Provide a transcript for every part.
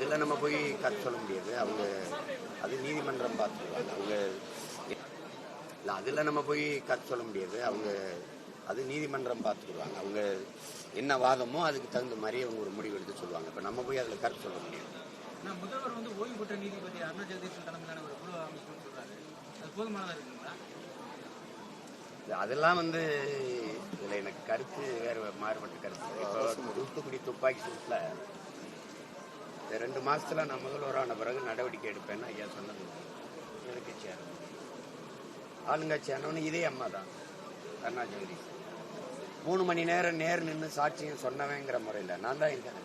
அதில் நம்ம போய் கருத்து சொல்ல முடியாது. அவங்க அது நீதிமன்றம் பார்த்துக்குவாங்க அவங்க இல்லை அதில் நம்ம போய் கருத்து சொல்ல முடியாது. அவங்க அது நீதிமன்றம் பார்த்துக்குவாங்க. அவங்க என்ன வாதமோ அதுக்கு தகுந்த மாதிரி அவங்க ஒரு முடிவு எடுத்து சொல்லுவாங்க. இப்போ நம்ம போய் அதில் கருத்து சொல்ல முடியாது. நான் முதல்வர் வந்து ஓய்வு பெற்ற நீதிபதி அருணா ஜெகதீசன் தலைமையிலான ஒரு குழு அமைக்கணும்னு சொல்றாரு. அது போதுமானதா இருக்குங்களா? இல்ல, அதெல்லாம் வந்து இதில் எனக்கு கருத்து வேறு மாறுபட்ட கருத்து. இப்போ தூத்துக்குடி துப்பாக்கி சூட்டில் இந்த ரெண்டு மாசத்துல நான் முதல்வரான பிறகு நடவடிக்கை எடுப்பேன்னு ஐயா சொன்னது. எதிர்கட்சியார் ஆளுங்கட்சி ஆனவனு இதே அம்மா தான். அண்ணா மூணு மணி நேரம் நேர் நின்று சாட்சியம் சொன்னவங்கிற முறையில் நான் தான் இருக்கேன்.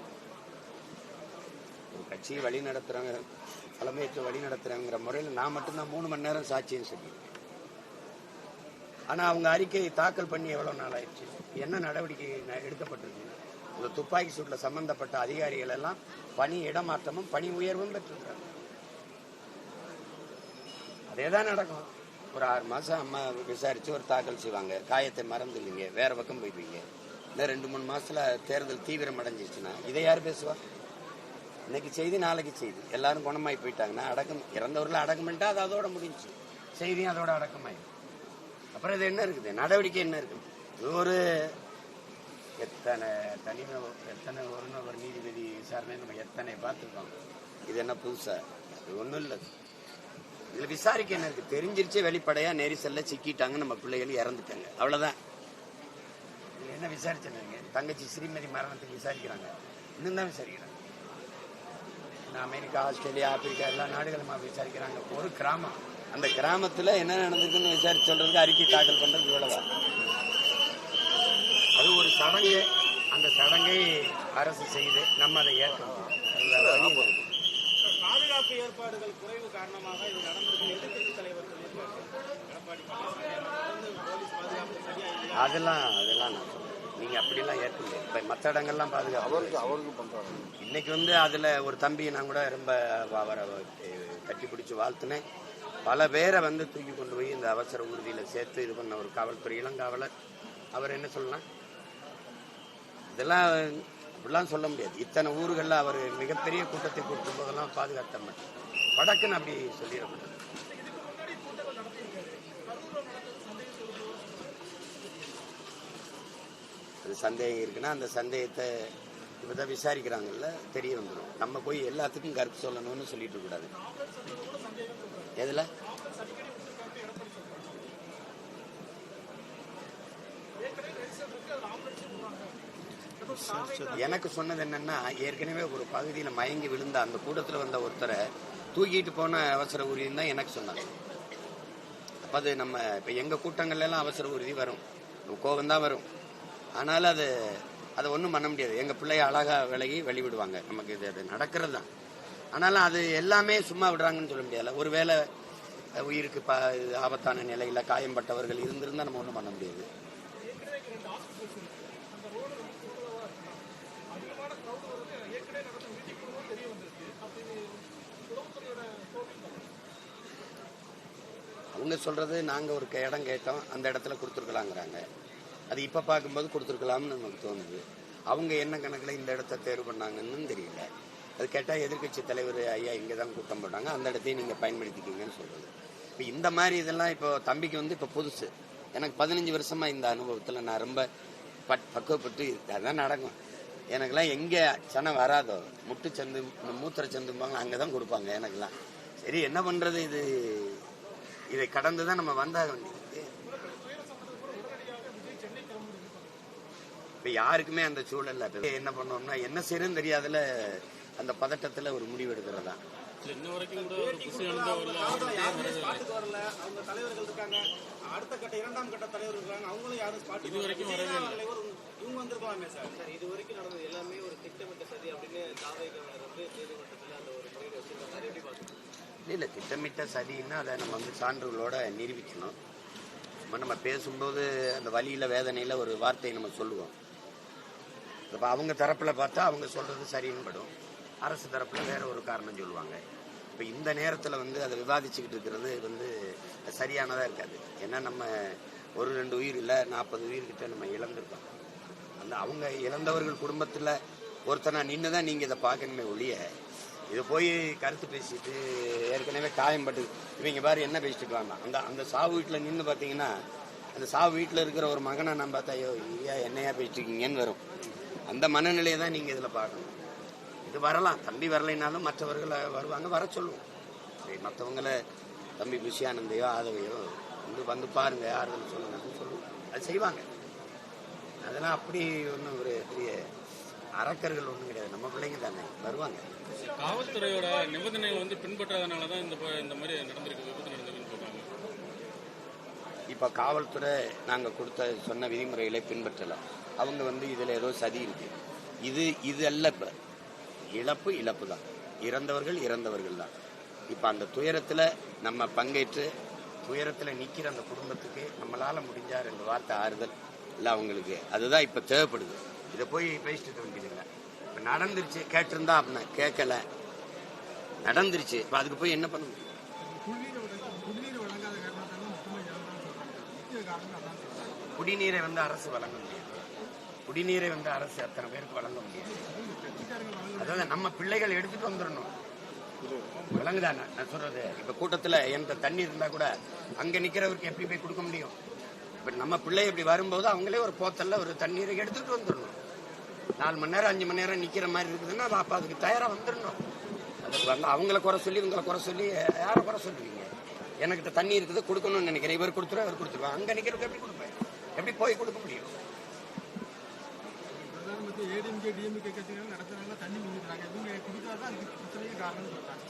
ஒரு கட்சியை வழி நடத்துறவங்க தலைமையேற்று வழி நடத்துறவங்கிற முறையில் நான் மட்டும்தான் மூணு மணி நேரம் சாட்சியம் சொல்லியிருக்கேன். ஆனால் அவங்க அறிக்கையை தாக்கல் பண்ணி எவ்வளோ நாள் ஆயிடுச்சு? என்ன நடவடிக்கை எடுக்கப்பட்டிருக்கு? இந்த துப்பாக்கி சூட்டில் சம்பந்தப்பட்ட அதிகாரிகள் எல்லாம் பணி இடமாற்றமும் பணி உயர்வும் பெற்றிருக்காங்க. அதே தான் நடக்கும். ஒரு ஆறு மாதம் அம்மா விசாரித்து ஒரு தாக்கல் செய்வாங்க. காயத்தை மறந்துடுவீங்க வேறு பக்கம் போயிடுவீங்க. இந்த ரெண்டு மூணு மாதத்தில் தேர்தல் தீவிரம் அடைஞ்சிச்சுன்னா இதை யார் பேசுவா? இன்னைக்கு செய்தி நாளைக்கு செய்தி. எல்லாரும் குணமாயி போயிட்டாங்கன்னா அடக்கம் இறந்தவர்கள் அடக்கம் அது அதோட முடிஞ்சு செய்தியும் அதோட அடக்கமாயிடும். அப்புறம் இது என்ன இருக்குது? நடவடிக்கை என்ன இருக்குது? இது ஒரு எத்தனை தனிமை எத்தனை ஒரு ஒரு நீதிபதி விசாரணை நம்ம எத்தனை பார்த்துருக்கோம். இது என்ன புதுசா? அது ஒன்றும் இல்லை. இதில் விசாரிக்க என்ன இருக்கு? தெரிஞ்சிருச்சே வெளிப்படையாக நெரிசல்ல சிக்கிட்டாங்க நம்ம பிள்ளைகள் இறந்துட்டாங்க. அவ்வளோதான் இதுல என்ன விசாரிச்சாங்க தங்கச்சி ஸ்ரீமதி மரணத்துக்கு விசாரிக்கிறாங்க. இன்னும் தான் விசாரிக்கிறாங்க. அமெரிக்கா ஆஸ்திரேலியா ஆப்பிரிக்கா எல்லா நாடுகளும் விசாரிக்கிறாங்க. ஒரு கிராமம். அந்த கிராமத்தில் என்ன நடந்திருக்குன்னு விசாரிச்சு சொல்றதுக்கு அறிக்கை தாக்கல் பண்ணுறது இவ்வளோதான் ஒரு சடங்கு. அந்த சடங்கை அரசு செய்து நம்ம அதை ஏற்கணும். பாதுகாப்பு ஏற்பாடுகள் குறைவு காரணமாக இது நடந்திருக்கு தலைவர் அதெல்லாம் அதெல்லாம் நான் சொல்றேன். நீங்க அப்படிலாம் ஏற்க முடியாது இப்ப மற்ற இடங்கள்லாம் பாதுகாப்பு. அவருக்கு அவருக்கு பண்றாங்க இன்னைக்கு வந்து அதுல ஒரு தம்பி நான் கூட ரொம்ப அவரை கட்டி பிடிச்சி வாழ்த்துனேன். பல பேரை வந்து தூக்கி கொண்டு போய் இந்த அவசர ஊர்தியில சேர்த்து இது பண்ண ஒரு காவல்துறை இளங்காவலர். அவர் என்ன சொல்லலாம் இதெல்லாம் இப்படிலாம் சொல்ல முடியாது. இத்தனை ஊர்களில் அவர் மிகப்பெரிய கூட்டத்தை கூட்டும் போதெல்லாம் பாதுகாத்த வடக்குன்னு அப்படி சொல்லிடக்கூடாது. அது சந்தேகம் இருக்குன்னா அந்த சந்தேகத்தை இப்போ தான் விசாரிக்கிறாங்கல்ல தெரிய வந்துடும் நம்ம போய் எல்லாத்துக்கும் கருத்து சொல்லணும்னு சொல்லிட்டு கூடாது எதில்? எனக்கு சொன்னது என்னன்னா ஏற்கனவே ஒரு பகுதியில் மயங்கி விழுந்த அந்த கூட்டத்தில் வந்த ஒருத்தரை தூக்கிட்டு போன அவசர ஊர்தின்னு தான் எனக்கு சொன்னாங்க. அப்போ அது நம்ம இப்போ எங்கள் கூட்டங்கள்லாம் அவசர உறுதி வரும். கோவம் தான் வரும். ஆனாலும் அது அதை ஒன்றும் பண்ண முடியாது. எங்கள் பிள்ளைய அழகா விலகி வெளிவிடுவாங்க. நமக்கு இது அது நடக்கிறது தான் ஆனாலும் அது எல்லாமே சும்மா விடுறாங்கன்னு சொல்ல முடியாது ஒருவேளை உயிருக்கு ப இது ஆபத்தான நிலையில் காயம்பட்டவர்கள் இருந்திருந்தால் நம்ம ஒன்றும் பண்ண முடியாது. அவங்க சொல்றது நாங்க ஒரு க- இடம் கேட்டோம். அந்த இடத்துல கொடுத்துருக்கலாங்கிறாங்க. அது இப்ப பார்க்கும்போது கொடுத்துருக்கலாம்னு நமக்கு தோணுது. அவங்க என்ன கணக்குல இந்த இடத்த தேர்வு பண்ணாங்கன்னு தெரியல. அது கேட்டால் எதிர்க்கட்சி தலைவர் ஐயா இங்கே தான் கூட்டம் போட்டாங்க. அந்த இடத்தையும் நீங்க பயன்படுத்திக்கிங்கன்னு சொல்றது. இப்போ இந்த மாதிரி இதெல்லாம் இப்போ தம்பிக்கு வந்து இப்போ புதுசு. எனக்கு பதினஞ்சு வருஷமா இந்த அனுபவத்தில் நான் ரொம்ப பட் பக்குவப்பட்டு அதான் நடக்கும். எனக்கெல்லாம் எங்க சனம் வராதோ முட்டு சந்து மூத்திர சந்தும்பாங்க அங்கதான் கொடுப்பாங்க எனக்கெல்லாம். சரி என்ன பண்றது இது? இதை கடந்து தான் நம்ம வந்தாக வேண்டியது இப்ப யாருக்குமே அந்த சூழல்ல இப்ப என்ன பண்ணோம்னா என்ன செய்யறதுன்னு தெரியாதுல அந்த பதட்டத்துல ஒரு முடிவு எடுக்கிறதா. இன்ன வரைக்கும் கூட அடுத்த கட்ட இரண்டாம் கட்ட தலைவர் இருக்காங்க. அவங்களும் யாரும் இது வரைக்கும் வரல. வரவே இல்லை. வந்திருக்கலாமே சார். சார் இது வரைக்கும் நடந்தது எல்லாமே ஒரு திட்டமிட்ட சதி அப்படின்னு தாவைகள் வந்து நீதிமன்றத்தில் அந்த ஒரு முறையில் வச்சிருக்காங்க அதை எப்படி பார்க்குறீங்க இல்ல இல்ல திட்டமிட்ட சதின்னா அதை நம்ம வந்து சான்றுகளோட நிரூபிக்கணும். சும்மா நம்ம பேசும்போது அந்த வலியில வேதனையில ஒரு வார்த்தையை நம்ம சொல்லுவோம். இப்ப அவங்க தரப்புல பார்த்தா அவங்க சொல்றது சரின்னு படும். அரசு தரப்புல வேற ஒரு காரணம் சொல்லுவாங்க. இப்ப இந்த நேரத்துல வந்து அதை விவாதிச்சுக்கிட்டு இருக்கிறது வந்து சரியானதா இருக்காது. ஏன்னா நம்ம ஒரு ரெண்டு உயிர் இல்ல நாற்பது உயிர் கிட்ட நம்ம இழந்திருக்கோம். அந்த அவங்க இறந்தவர்கள் குடும்பத்தில் ஒருத்தனா நின்று தான் நீங்கள் இதை பார்க்கணுமே ஒழிய இது போய் கருத்து பேசிட்டு ஏற்கனவே காயம்பட்டு இவங்க பாரு என்ன பேசிட்டு அந்த அந்த சாவு வீட்டில் நின்று பார்த்தீங்கன்னா அந்த சாவு வீட்டில் இருக்கிற ஒரு மகனை நான் பார்த்தா ஐயோ ஐயா என்னையா பேசிட்டு இருக்கீங்கன்னு வரும். அந்த மனநிலையை தான் நீங்கள் இதில் பார்க்கணும். இது வரலாம். தம்பி வரலைனாலும் மற்றவர்களை வருவாங்க வர சொல்லுவோம். சரி மற்றவங்கள தம்பி புஷியானந்தையோ ஆதவையோ வந்து வந்து பாருங்க ஆறுதல் சொல்லுங்கன்னு சொல்லுவோம். அது செய்வாங்க. அதெல்லாம் அப்படி ஒன்றும் ஒரு பெரிய அரக்கர்கள் ஒன்றும் கிடையாது. நம்ம பிள்ளைங்க தானே. வருவாங்க. காவல்துறையோட நிபந்தனைகள் வந்து பின்பற்றாதனால தான் இந்த மாதிரி நடந்திருக்கு விபத்து நடந்திருக்குன்னு சொல்றாங்க. இப்போ காவல்துறை நாங்கள் கொடுத்த சொன்ன விதிமுறைகளை பின்பற்றலாம். அவங்க வந்து இதில் ஏதோ சதி இருக்கு. இது இது அல்ல இப்போ. இழப்பு இழப்பு தான். இறந்தவர்கள் இறந்தவர்கள் தான். இப்போ அந்த துயரத்தில் நம்ம பங்கேற்று துயரத்தில் நிற்கிற அந்த குடும்பத்துக்கு நம்மளால் முடிஞ்சா ரெண்டு வார்த்தை ஆறுதல். இல்லை அவங்களுக்கு. அதுதான் இப்போ தேவைப்படுது. இதை போய் பேசிட்டு இருக்க வேண்டியதில்லை இப்போ நடந்துருச்சு கேட்டிருந்தா அப்படின்னா கேட்கல. நடந்துருச்சு. இப்போ அதுக்கு போய் என்ன பண்ண முடியும் குடிநீர் வந்து அரசு வழங்க முடியாது. குடிநீரை வந்து அரசு அத்தனை பேருக்கு வழங்க முடியாது. அதாவது நம்ம பிள்ளைகள் எடுத்துட்டு வந்துடணும். விளங்குதா நான் நான் சொல்றது இப்ப கூட்டத்துல என்கிட்ட தண்ணி இருந்தா கூட அங்க நிக்கிறவருக்கு எப்படி போய் கொடுக்க முடியும்? இப்ப நம்ம பிள்ளை இப்படி வரும்போது அவங்களே ஒரு போத்தல்ல ஒரு தண்ணீரை எடுத்துட்டு வந்துடணும். நாலு மணி நேரம் அஞ்சு மணி நேரம் நிக்கிற மாதிரி இருக்குதுன்னா அப்ப அதுக்கு தயாரா வந்துடணும். அதுக்கு வந்து அவங்கள குறை சொல்லி உங்களை குறை சொல்லி யாரை குறை சொல்லுவீங்க எனக்கிட்ட தண்ணி இருக்குது கொடுக்கணும்னு நினைக்கிறேன். இவர் கொடுத்துருவா இவர் கொடுத்துருவா அங்க நிக்கிறதுக்கு எப்படி கொடுப்பேன்? எப்படி போய் கொடுக்க முடியும்?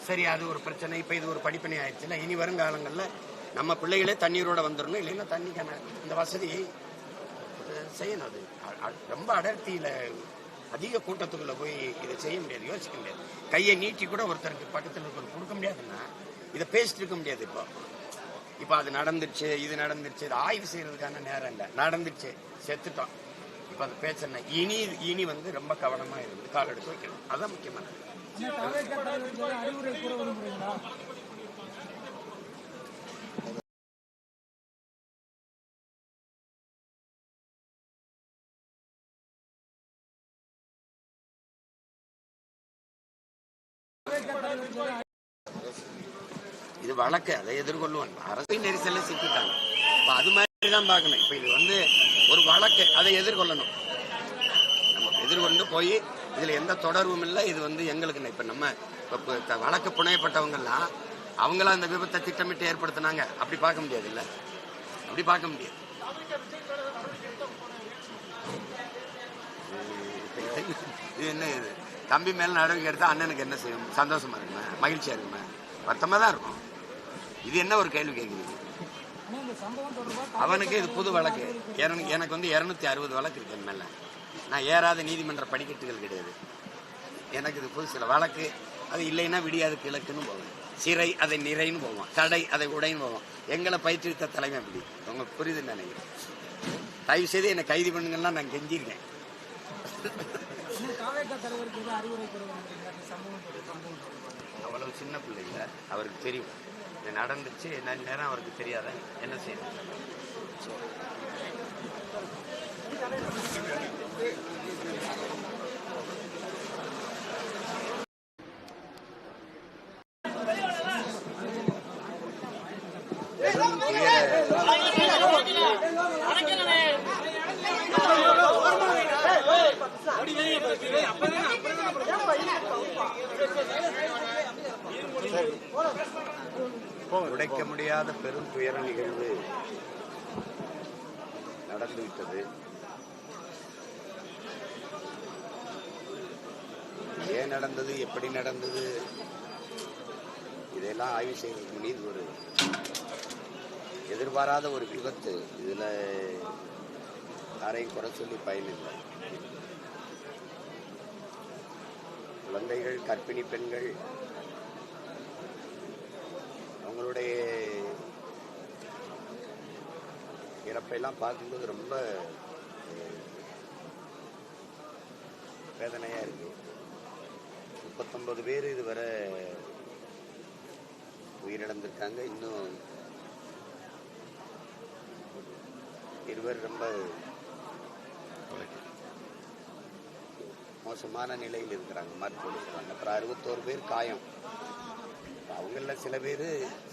சரி அது ஒரு பிரச்சனை. இப்போ இது ஒரு படிப்பனை ஆயிடுச்சுல இனி வருங்காலங்களில் நம்ம பிள்ளைகளே தண்ணீரோட வந்துடணும் இல்லைன்னா தண்ணிக்கான இந்த வசதி செய்யணும் அது. அ- ரொம்ப அடர்த்தியில் அதிக கூட்டத்துக்குள்ள போய் இதை செய்ய முடியாது யோசிக்க முடியாது. கையை நீட்டி கூட ஒருத்தருக்கு பக்கத்தில் இருக்கிற கொடுக்க முடியாதுன்னா இதை பேசிட்டு இருக்க முடியாது இப்போ. இப்போ அது நடந்துருச்சு இது நடந்துருச்சு இது ஆய்வு செய்யறதுக்கான நேரம் இல்லை. நடந்துருச்சு செத்துட்டோம். இப்போ அது பேசுன இனி இனி வந்து ரொம்ப கவனமாக இருந்து கால் எடுத்து வைக்கணும். அதுதான் முக்கியமானது. இது வழக்கு அதை எதிர்கொள்ளுவான். அரசு நெரிசல்ல சிக்கிட்டாங்க அது மாதிரி தான் பார்க்கணும். இப்ப இது வந்து ஒரு வழக்கு அதை எதிர்கொள்ளணும். நம்ம எதிர்கொண்டு போய் இதுல எந்த தொடர்பும் இல்லை. இது வந்து எங்களுக்கு இப்ப நம்ம வழக்கு இப்ப எல்லாம் வழக்கு புனையப்பட்டவங்கெல்லாம் அவங்களா அந்த விபத்தை திட்டமிட்டு ஏற்படுத்தினாங்க. அப்படி பார்க்க முடியாது இல்ல? அப்படி பார்க்க முடியாது. இது என்ன இது? தம்பி மேல நடவடிக்கை எடுத்தா அண்ணனுக்கு என்ன செய்யும்? சந்தோஷமா இருக்குமா? மகிழ்ச்சியா இருக்குமா? வருத்தமா தான் இருக்கும். இது என்ன ஒரு கேள்வி கேட்குறீங்க அவனுக்கு இது புது வழக்கு. எனக்கு எனக்கு வந்து இரநூத்தி அறுபது வழக்கு இருக்கு என் மேல. நான் ஏறாத நீதிமன்ற படிக்கட்டுகள் கிடையாது. எனக்கு இது புது சில வழக்கு. அது இல்லைன்னா விடியாது கிழக்குன்னு போவேன். சிறை அதை நிறைன்னு போவோம் தடை அதை உடைன்னு போவோம் எங்களை பயிற்றுவித்த தலைமை அப்படி. உங்க புரியுதுன்னு நினைக்கிறேன். தயவு செய்து என்னை கைது பண்ணுங்கன்னா நான் கெஞ்சிருக்கேன். அவ்வளவு சின்ன பிள்ளை இல்ல. அவருக்கு தெரியும். இது நடந்துச்சு. என்ன நேரம் அவருக்கு தெரியாத என்ன செய்யணும்? உடைக்க முடியாத பெரும் துயர நிகழ்வு நடந்துவிட்டது ஏன் நடந்தது? எப்படி நடந்தது? இதெல்லாம் ஆய்வு செய்வதற்கு மீது ஒரு எதிர்பாராத ஒரு விபத்து. இதுல யாரையும் குறை சொல்லி பயனில்லை. குழந்தைகள் கர்ப்பிணி பெண்கள் அவங்களுடைய இறப்பையெல்லாம் பார்க்கும்போது ரொம்ப வேதனையாக வேதனையா இருக்கு. முப்பத்தொன்பது பேர் இதுவரை உயிரிழந்திருக்காங்க. இன்னும் இருவர் ரொம்ப மோசமான நிலையில் இருக்கிறாங்க மருத்துவம் அப்புறம் அறுபத்தோரு பேர் காயம். அவங்களில் சில பேர்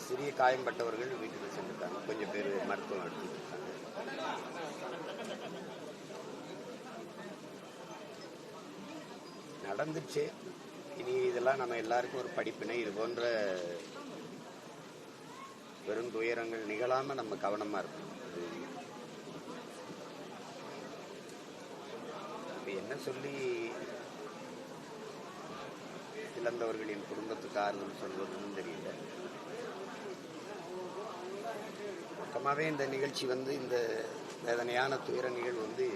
சிறிய காயம்பட்டவர்கள் வீட்டுக்கு சென்றுட்டாங்க. கொஞ்சம் பேர் மருத்துவம் எடுத்துட்டு இருக்காங்க நடந்துச்சு. இனி இதெல்லாம் நம்ம எல்லாருக்கும் ஒரு படிப்பினை. இது போன்ற வெறும் துயரங்கள் நிகழாம நம்ம கவனமா இருக்கணும். இது சொல்லி இழந்தவர்களின் குடும்பத்துக்கு ஆறுதல் சொல்வதுன்னு தெரியல. மொத்தமாவே இந்த நிகழ்ச்சி வந்து இந்த வேதனையான துயர நிகழ்வு வந்து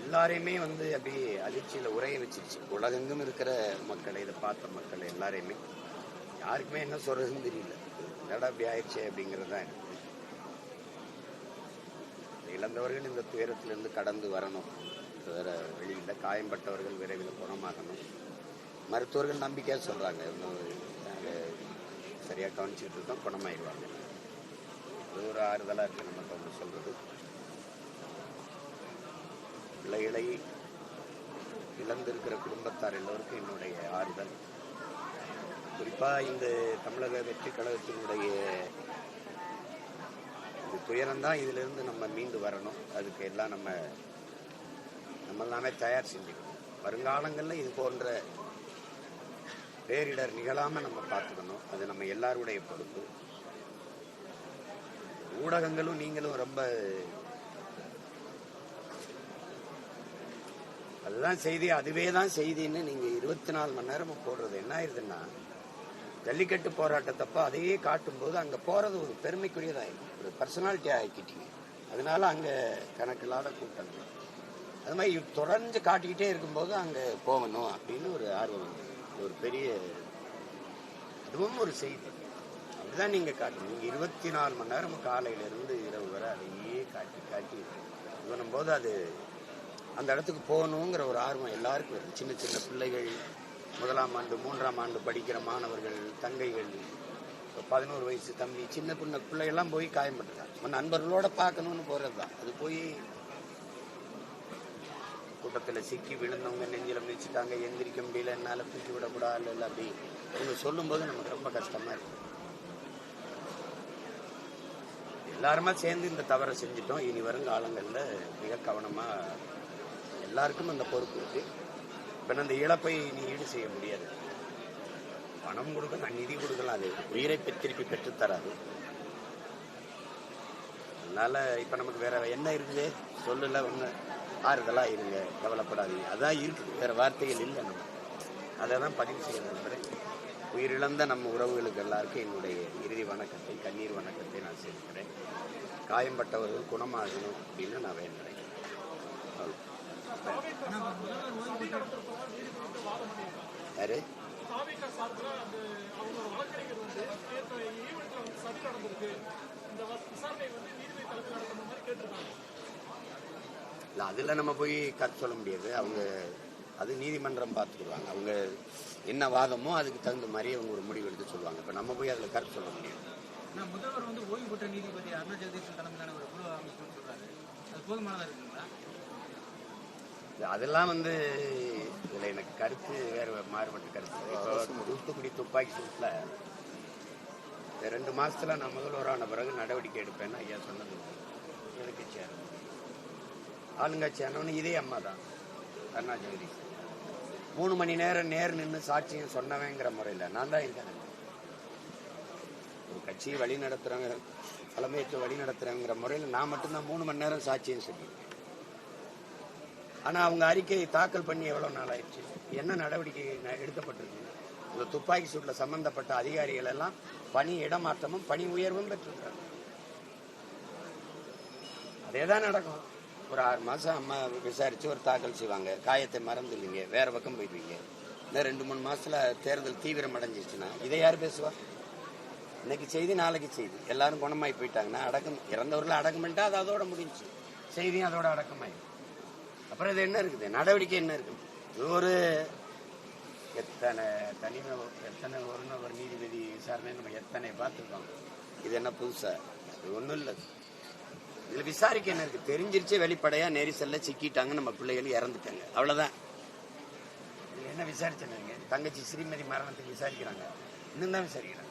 எல்லாரையுமே வந்து அப்படியே அதிர்ச்சியில உரைய வச்சிருச்சு. உலகெங்கும் இருக்கிற மக்களை இதை பார்த்த மக்கள் எல்லாரையுமே. யாருக்குமே என்ன சொல்றதுன்னு தெரியல. என்னடா அப்படி ஆயிடுச்சே அப்படிங்கிறது தான் இழந்தவர்கள் இந்த துயரத்திலிருந்து கடந்து வரணும். தவிர வெளியில் காயம்பட்டவர்கள் விரைவில் குணமாகணும். மருத்துவர்கள் நம்பிக்கையாக சொல்கிறாங்க இன்னும் நாங்கள் சரியாக கவனிச்சுட்டு இருக்கோம். குணமாயிடுவாங்க அது ஒரு ஆறுதலாக இருக்குது நமக்கு அவங்க சொல்கிறது பிள்ளைகளை இழந்திருக்கிற குடும்பத்தார் எல்லோருக்கும் என்னுடைய ஆறுதல். குறிப்பாக இந்த தமிழக வெற்றி கழகத்தினுடைய இது துயரம்தான் இதிலிருந்து நம்ம மீண்டு வரணும். அதுக்கு எல்லாம் நம்ம நம்ம எல்லாமே தயார் செஞ்சுக்கணும் வருங்காலங்களில் இது போன்ற பேரிடர் நிகழாம நம்ம பார்த்துக்கணும். அது நம்ம எல்லாருடைய பொறுப்பு. ஊடகங்களும் நீங்களும் ரொம்ப அதுதான் செய்தி அதுவே தான் செய்தின்னு நீங்க இருபத்தி நாலு மணி நேரமும் போடுறது. என்ன ஆயிருதுன்னா ஜல்லிக்கட்டு போராட்டத்தப்ப அதையே காட்டும்போது அங்க போறது ஒரு பெருமைக்குரியதாயிடும். ஒரு பர்சனாலிட்டி ஆக்கிட்டீங்க. அதனால அங்க கணக்கில்லாத கூட்டங்கள் அது மாதிரி தொடர்ந்து காட்டிக்கிட்டே இருக்கும்போது அங்கே போகணும் அப்படின்னு ஒரு ஆர்வம் ஒரு பெரிய அதுவும் ஒரு செய்தி. அப்படிதான் நீங்கள் காட்டணும். நீங்கள் இருபத்தி நாலு மணி நேரம் காலையில இருந்து இரவு வரை அதையே காட்டி காட்டி போது பண்ணும்போது அது அந்த இடத்துக்கு போகணுங்கிற ஒரு ஆர்வம் எல்லாருக்கும் இருக்கு. சின்ன சின்ன பிள்ளைகள் முதலாம் ஆண்டு மூன்றாம் ஆண்டு படிக்கிற மாணவர்கள் தங்கைகள் பதினோரு வயசு தம்பி சின்ன பின்ன பிள்ளைகள்லாம் போய் காயம்பட்டுட்டாங்க. நம்ம நண்பர்களோட பார்க்கணும்னு போகிறது தான் அது போய் கூட்டத்தில் சிக்கி விழுந்தவங்க நெஞ்சில மிதிச்சிட்டாங்க எந்திரிக்க முடியல என்னால தூக்கி விடக்கூடாது இல்லை அப்படி. இவங்க சொல்லும்போது நமக்கு ரொம்ப கஷ்டமா இருக்கு. எல்லாருமா சேர்ந்து இந்த தவறை செஞ்சுட்டோம். இனி வரும் காலங்களில் மிக கவனமா எல்லாருக்கும் அந்த பொறுப்பு இருக்கு. இப்ப அந்த இழப்பை நீ ஈடு செய்ய முடியாது. பணம் கொடுக்கலாம் நிதி கொடுக்கலாம். அது உயிரை பெற்றிருப்பி திருப்பி தராது அதனால இப்ப நமக்கு வேற என்ன இருக்குது? சொல்லல ஒன்று ஆறுதலாக இருங்க கவலைப்படாதீங்க. அதான் இருக்குது வேறு வார்த்தைகள் இல்லை நம்ம. அதை தான் பதிவு செய்ய நண்பரே உயிரிழந்த நம்ம உறவுகளுக்கு எல்லாருக்கும் என்னுடைய இறுதி வணக்கத்தை கண்ணீர் வணக்கத்தை நான் சேர்க்கிறேன் காயம்பட்டவர்கள் குணமாகணும் அப்படின்னு நான் வேண்டுறேன் யாரு? தாவேக்கா சார்பில் அந்த அவங்களோட வழக்கறிஞர் வந்து நேற்று சதி நடந்திருக்கு. இந்த விசாரணை வந்து நீதிபதி தலைமை நடத்துற மாதிரி கேட்டிருக்காங்க. இல்ல அதுல நம்ம போய் கருத்து சொல்ல முடியாது. அவங்க அது நீதிமன்றம் பார்த்துக்குவாங்க அவங்க என்ன வாதமோ அதுக்கு தகுந்த மாதிரி அவங்க ஒரு முடிவு எடுத்து சொல்லுவாங்க. இப்ப நம்ம போய் அதுல கருத்து சொல்ல முடியாது. நான் முதல்வர் வந்து ஓய்வு பெற்ற நீதிபதி அருணா ஜெகதீஷன் தலைமையிலான ஒரு குழு அமைக்கணும்னு சொல்றாரு. அது போதுமானதா இருக்குங்களா? அதெல்லாம் வந்து இதுல எனக்கு கருத்து வேற மாறுபட்ட கருத்து. இப்போ தூத்துக்குடி துப்பாக்கி சூட்ல இந்த ரெண்டு மாசத்துல நான் முதல்வரான பிறகு நடவடிக்கை எடுப்பேன்னு ஐயா சொன்னது. ஆளுங்கட்சி ஆளுங்கட்சியானவனு இதே அம்மா தான். அருணா மூணு மணி நேரம் நேர் நின்று சாட்சியம் சொன்னவங்கிற முறையில் நான் தான் இருக்கேன். ஒரு கட்சியை வழி நடத்துறவங்க தலைமையத்தை வழி நடத்துறவங்கிற முறையில் நான் மட்டும்தான் மூணு மணி நேரம் சாட்சியம் சொல்லியிருக்கேன் ஆனா அவங்க அறிக்கையை தாக்கல் பண்ணி எவ்வளவு நாள் ஆயிடுச்சு? என்ன நடவடிக்கை எடுக்கப்பட்டிருக்கு? இந்த துப்பாக்கி சூட்டில் சம்பந்தப்பட்ட அதிகாரிகள் எல்லாம் பணி இடமாற்றமும் பணி உயர்வும் பெற்றிருக்காங்க அதேதான் நடக்கும். ஒரு ஆறு மாதம் அம்மா விசாரித்து ஒரு தாக்கல் செய்வாங்க. காயத்தை மறந்துடுவீங்க. வேறு பக்கம் போயிடுவீங்க. இன்னும் ரெண்டு மூணு மாதத்தில் தேர்தல் தீவிரம் அடைஞ்சிச்சுன்னா இதை யார் பேசுவா? இன்னைக்கு செய்தி நாளைக்கு செய்தி. எல்லாரும் குணமாகி போயிட்டாங்கன்னா அடக்கம் இறந்தவர்கள் அடக்கம் பண்ணிட்டா அது அதோட முடிஞ்சு. செய்தியும் அதோட அடக்கமாயிடும் அப்புறம் இது என்ன இருக்குது? நடவடிக்கை என்ன இருக்குது? இது ஒரு எத்தனை தனிமை எத்தனை ஒரு நபர் நீதிபதி விசாரணை நம்ம எத்தனை பார்த்துருக்கோம். இது என்ன புதுசா? இது ஒன்றும் இல்லை. இதுல விசாரிக்க என்ன இருக்கு? தெரிஞ்சிருச்சே வெளிப்படையா நெரிசல்ல சிக்கிட்டாங்க நம்ம பிள்ளைகள் இறந்துட்டாங்க. அவ்வளவுதான். என்ன விசாரிச்சேன்னு தங்கச்சி ஸ்ரீமதி மரணத்துக்கு விசாரிக்கிறாங்க. இன்னும் தான் விசாரிக்கிறாங்க.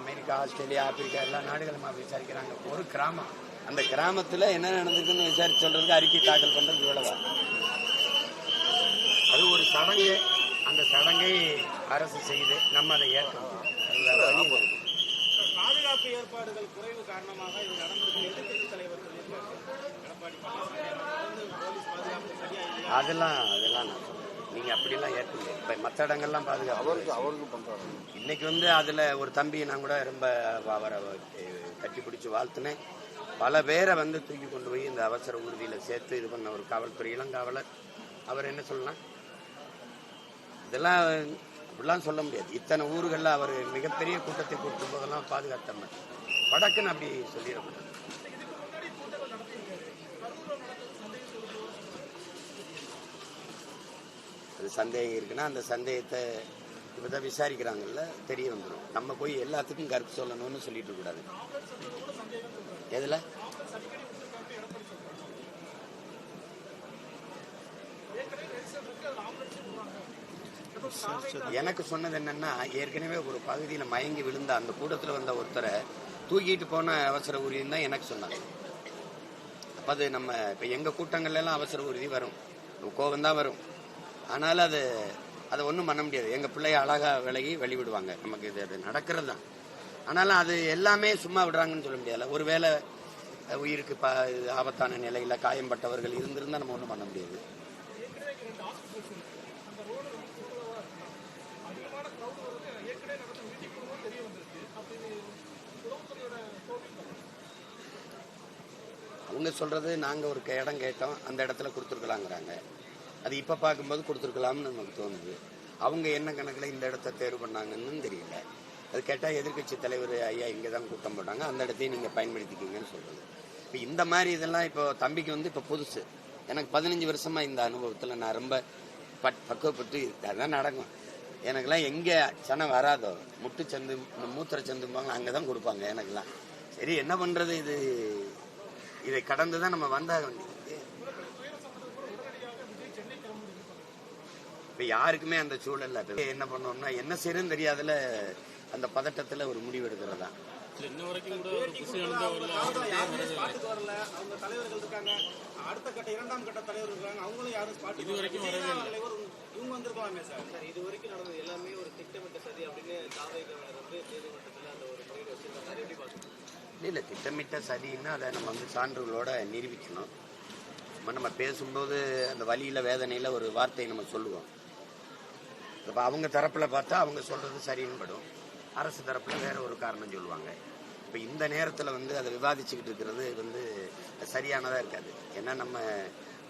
அமெரிக்கா ஆஸ்திரேலியா ஆப்பிரிக்கா எல்லா நாடுகளும் விசாரிக்கிறாங்க. ஒரு கிராமம். அந்த கிராமத்துல என்ன நடந்திருக்குன்னு விசாரிச்சு சொல்றதுக்கு அறிக்கை தாக்கல் பண்றது இவ்வளவா அது ஒரு சடங்கு. அந்த சடங்கை அரசு செய்து நம்ம அதை ஏற்கணும் அது வேற வழி இல்லை. ஏற்பாடுகள் குறைவு காரணமாக இது நடந்திருக்கு. தலைவர் எடப்பாடி போலீஸ் பாதுகாப்பு சரியா அதெல்லாம் அதெல்லாம் நான். நீங்க அப்படிலாம் ஏற்கனவே இப்ப மற்ற இடங்கள்லாம் பாதுகாப்பு அவருக்கு அவருக்கு பண்றாரு. இன்னைக்கு வந்து அதுல ஒரு தம்பி நான் கூட ரொம்ப அவரை கட்டி பிடிச்சி வாழ்த்துனேன். பல பேரை வந்து தூக்கி கொண்டு போய் இந்த அவசர ஊர்தியில சேர்த்து இது பண்ண ஒரு காவல்துறை இளங்காவலர். அவர் என்ன சொல்லலாம்? இதெல்லாம் இப்படிலாம் சொல்ல முடியாது. இத்தனை ஊர்களில் அவர் மிகப்பெரிய கூட்டத்தை கூட்டும் போதெல்லாம் பாதுகாத்தம்ம வடக்குன்னு அப்படி சொல்லிடக்கூடாது அது சந்தேகம் இருக்குன்னா அந்த சந்தேகத்தை இப்பதான் விசாரிக்கிறாங்கல்ல தெரிய வந்துடும் நம்ம போய் எல்லாத்துக்கும் கருத்து சொல்லணும்னு சொல்லிட்டு கூடாது எதுல? எனக்கு சொன்னது என்னன்னா ஏற்கனவே ஒரு பகுதியில் மயங்கி விழுந்த அந்த கூட்டத்தில் வந்த ஒருத்தரை தூக்கிட்டு போன அவசர ஊர்தின்னு தான் எனக்கு சொன்னாங்க. அப்போ அது நம்ம இப்போ எங்கள் கூட்டங்கள்லாம் அவசர உறுதி வரும். கோபம் தான் வரும். ஆனாலும் அது அதை ஒன்றும் பண்ண முடியாது. எங்கள் பிள்ளைய அழகாக விலகி வெளிவிடுவாங்க நமக்கு இது அது நடக்கிறது தான். ஆனாலும் அது எல்லாமே சும்மா விடுறாங்கன்னு சொல்ல முடியாது ஒருவேளை உயிருக்கு ப ஆபத்தான நிலையில் காயம்பட்டவர்கள் இருந்திருந்தால் நம்ம ஒன்றும் பண்ண முடியாது. அவங்க சொல்றது நாங்கள் ஒரு இடம் கேட்டோம் அந்த இடத்துல கொடுத்துருக்கலாங்கிறாங்க. அது இப்போ பார்க்கும்போது கொடுத்துருக்கலாம்னு நமக்கு தோணுது. அவங்க என்ன கணக்கில் இந்த இடத்த தேர்வு பண்ணாங்கன்னு தெரியல. அது கேட்டால் எதிர்க்கட்சி தலைவர் ஐயா இங்கே தான் கூட்டம் போட்டாங்க. அந்த இடத்தையும் நீங்கள் பயன்படுத்திக்கிங்கன்னு சொல்கிறது இப்போ இந்த மாதிரி இதெல்லாம் இப்போ தம்பிக்கு வந்து இப்போ புதுசு. எனக்கு பதினஞ்சு வருஷமாக இந்த அனுபவத்தில் நான் ரொம்ப பட் பக்குவப்பட்டு அதான் நடக்கும். எனக்கெல்லாம் எங்கே சனம் வராதோ முட்டு சந்து இந்த மூத்திர சந்தும்பாங்க அங்கதான் கொடுப்பாங்க எனக்கெல்லாம். சரி என்ன பண்ணுறது இது? இதை கடந்து தான் நம்ம வந்தாக வேண்டியது. இப்ப யாருக்குமே அந்த சூழல்ல என்ன பண்ணோம்னா என்ன செய்யறதுன்னு தெரியாதுல அந்த பதட்டத்துல ஒரு முடிவு எடுக்கிறதா. இல்ல, இன்ன வரைக்கும் கூட ஒரு புசி அனுந்த வரல அவங்கள யாருமே ஸ்பாட்டுக்கு வரல. அவங்க தலைவர்கள் இருக்காங்க. அடுத்த கட்ட இரண்டாம் கட்ட தலைவர் இருக்காங்க. அவங்களும் யாரும் ஸ்பாட்டுக்கு இது வரைக்கும் இவங்க வந்திருக்கலாமே சார். சார் இது வரைக்கும் நடந்தது எல்லாமே ஒரு திட்டமிட்ட சதி அப்படின்னு தாவேகவர் வந்து நீதிமன்றத்தில் அந்த ஒரு முறையில் வச்சிருக்காங்க எப்படி பார்க்குறீங்க இல்ல திட்டமிட்ட சதின்னா அதை நம்ம வந்து சான்றுகளோட நிரூபிக்கணும். நம்ம நம்ம பேசும்போது அந்த வழியில் வேதனையில ஒரு வார்த்தையை நம்ம சொல்லுவோம். இப்போ அவங்க தரப்புல பார்த்தா அவங்க சொல்றது சரின்னு படும். அரசு தரப்புல வேற ஒரு காரணம் சொல்லுவாங்க. இப்போ இந்த நேரத்துல வந்து அதை விவாதிச்சுக்கிட்டு இருக்கிறது வந்து சரியானதா இருக்காது. ஏன்னா நம்ம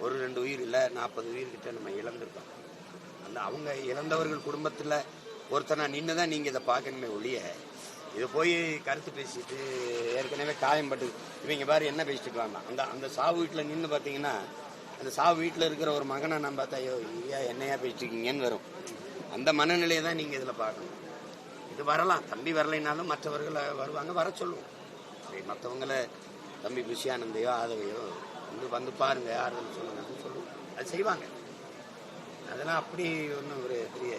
ஒரு ரெண்டு உயிர் இல்லை நாற்பது உயிர்கிட்ட நம்ம இழந்திருக்கோம். அந்த அவங்க இழந்தவர்கள் குடும்பத்தில் ஒருத்தனா நின்று தான் நீங்கள் இதை பார்க்கணுமே ஒழிய இதை போய் கருத்து பேசிட்டு ஏற்கனவே காயம்பட்டு இவங்க பாரு என்ன பேசிட்டு வாங்க அந்த அந்த சாவு வீட்டில் நின்று பார்த்தீங்கன்னா அந்த சாவு வீட்டில் இருக்கிற ஒரு மகனை நான் பார்த்தா ஐயோ ஐயா என்னையா பேசிட்டு இருக்கீங்கன்னு வரும். அந்த மனநிலையை தான் நீங்கள் இதில் பார்க்கணும். இது வரலாம். தம்பி வரலைனாலும் மற்றவர்களை வருவாங்க வர சொல்லுவோம். சரி மற்றவங்கள தம்பி புஷியானந்தையோ ஆதவையோ வந்து வந்து பாருங்க ஆறுதல் சொல்லுங்கன்னு சொல்லுவோம். அது செய்வாங்க. அதெல்லாம் அப்படி ஒன்றும் ஒரு பெரிய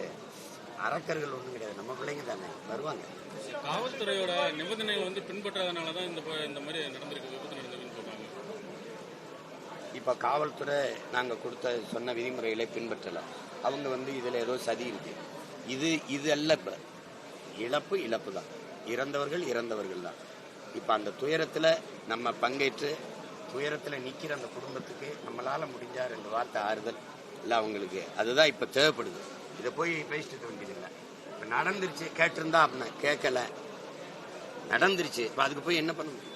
அரக்கர்கள் ஒன்றும் கிடையாது. நம்ம பிள்ளைங்க தானே. வருவாங்க. காவல்துறையோட நிபந்தனைகள் வந்து பின்பற்றாதனால தான் இந்த இந்த மாதிரி நடந்திருக்கு விபத்து நடந்திருக்குன்னு சொல்றாங்க. இப்போ காவல்துறை நாங்கள் கொடுத்த சொன்ன விதிமுறைகளை பின்பற்றலாம். அவங்க வந்து இதில் ஏதோ சதி இருக்கு. இது இது அல்ல இப்போ. இழப்பு இழப்பு தான். இறந்தவர்கள் இறந்தவர்கள் தான். இப்போ அந்த துயரத்தில் நம்ம பங்கேற்று துயரத்தில் நிற்கிற அந்த குடும்பத்துக்கு நம்மளால் முடிஞ்சா ரெண்டு வார்த்தை ஆறுதல் இல்லை அவங்களுக்கு. அதுதான் இப்போ தேவைப்படுது. இதை போய் பேசிட்டு இருக்க வேண்டியதில்லை. இப்போ நடந்துருச்சு கேட்டிருந்தா அப்படின்னா கேட்கல. நடந்துருச்சு இப்போ அதுக்கு போய் என்ன பண்ண முடியும்?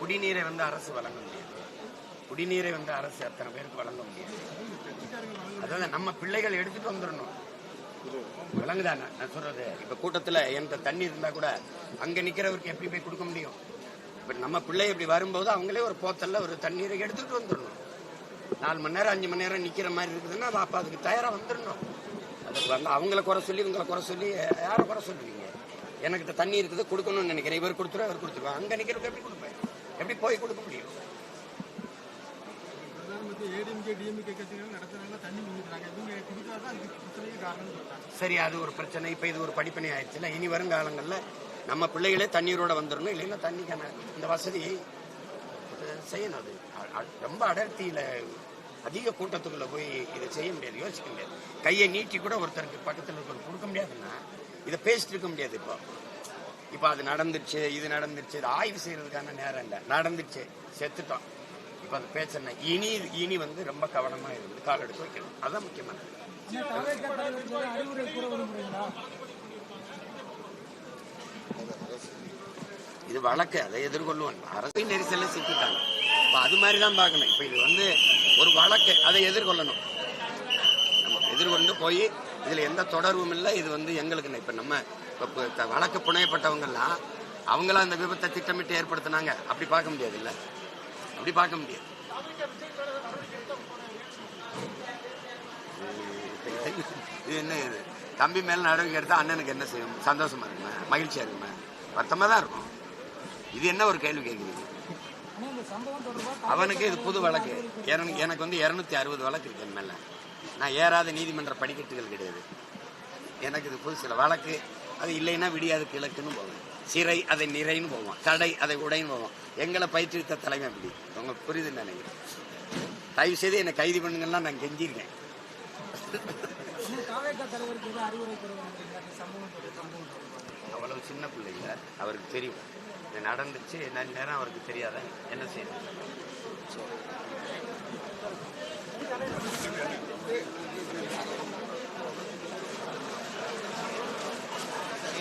குடிநீரை வந்து அரசு வழங்க முடியாது. குடிநீரை வந்து அரசு அத்தனை பேருக்கு வழங்க முடியாது. அதாவது நம்ம பிள்ளைகள் எடுத்துட்டு வந்துடணும். விளங்குதா நான் நான் சொல்றது இப்ப கூட்டத்துல எந்த தண்ணி இருந்தா கூட அங்க நிக்கிறவருக்கு எப்படி போய் கொடுக்க முடியும்? இப்ப நம்ம பிள்ளை இப்படி வரும்போது அவங்களே ஒரு போத்தல்ல ஒரு தண்ணீரை எடுத்துட்டு வந்துடணும். நாலு மணி நேரம் அஞ்சு மணி நேரம் நிக்கிற மாதிரி இருக்குதுன்னா அப்ப அதுக்கு தயாரா வந்துடணும் அதுக்கு வந்து அவங்கள குறை சொல்லி இவங்களை குறை சொல்லி யாரை குறை சொல்லுவீங்க? எனக்கிட்ட தண்ணி இருக்குது கொடுக்கணும்னு நினைக்கிறேன். இவர் கொடுத்துருவா இவர் கொடுத்துருவா அங்க நிக்கிறதுக்கு எப்படி கொடுப்பேன்? எப்படி போய் கொடுக்க முடியும்? சரி அது ஒரு பிரச்சனை. இப்போ இது ஒரு படிப்பனை ஆயிடுச்சுல. இனி வருங்காலங்களில் நம்ம பிள்ளைகளே தண்ணீரோட வந்துடணும் இல்லைன்னா தண்ணிக்கான இந்த வசதி செய்யணும் அது. ரொம்ப அடர்த்தியில் அதிக கூட்டத்துக்குள்ள போய் இதை செய்ய முடியாது யோசிக்க முடியாது. கையை நீட்டி கூட ஒருத்தருக்கு பக்கத்தில் இருக்கிற கொடுக்க முடியாதுன்னா இதை பேசிட்டு இருக்க முடியாது இப்போ. இப்போ அது நடந்துருச்சு இது நடந்துருச்சு இது ஆய்வு செய்யறதுக்கான நேரம் இல்லை. நடந்துருச்சு செத்துட்டோம். இப்போ அது பேசுறேன் இனி இனி வந்து ரொம்ப கவனமாக இருந்து கால் எடுத்து வைக்கணும். அதுதான் முக்கியமானது. இது வழக்கு அதை எதிர்கொள்ளுவோம் அரசு நெரிசல்ல சிக்கிட்டாங்க இப்போ அது மாதிரி தான் பார்க்கணும். இப்போ இது வந்து ஒரு வழக்கு அதை எதிர்கொள்ளணும். நம்ம எதிர்கொண்டு போய் இதில் எந்த தொடர்பும் இல்லை. இது வந்து எங்களுக்கு இப்போ நம்ம இப்போ வழக்கு புனையப்பட்டவங்கெல்லாம் அவங்களாம் அந்த விபத்தை திட்டமிட்டு ஏற்படுத்தினாங்க. அப்படி பார்க்க முடியாது இல்லை? அப்படி பார்க்க முடியாது. இது என்ன இது? தம்பி மேல நடவடிக்கை எடுத்தா அண்ணனுக்கு என்ன செய்யும்? சந்தோஷமா இருக்குமா? மகிழ்ச்சியா இருக்குமா? வருத்தமா தான் இருக்கும். இது என்ன ஒரு கேள்வி கேட்குறீங்க அவனுக்கு இது புது வழக்கு. எனக்கு எனக்கு வந்து இரநூத்தி அறுபது வழக்கு இருக்கு என் மேல. நான் ஏறாத நீதிமன்ற படிக்கட்டுகள் கிடையாது. எனக்கு இது புது சில வழக்கு. அது இல்லைன்னா விடியாது கிழக்குன்னு போவேன். சிறை அதை நிறைன்னு போவோம் தடை அதை உடைன்னு போவோம் எங்களை பயிற்றுவித்த தலைமை அப்படி. உங்க புரியுதுன்னு நினைக்கிறேன். தயவு செய்து என்னை கைது பண்ணுங்கன்னா நான் கெஞ்சிருக்கேன் தலைவருக்கு அறிவுரை அவ்வளவு சின்ன பிள்ளைங்க அவருக்கு தெரியும். இது நடந்துச்சு என்ன நேரம் அவருக்கு தெரியாத என்ன செய்யணும்?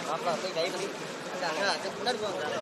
பாப்பா போய் கை பண்ணி அங்கே உணர்வு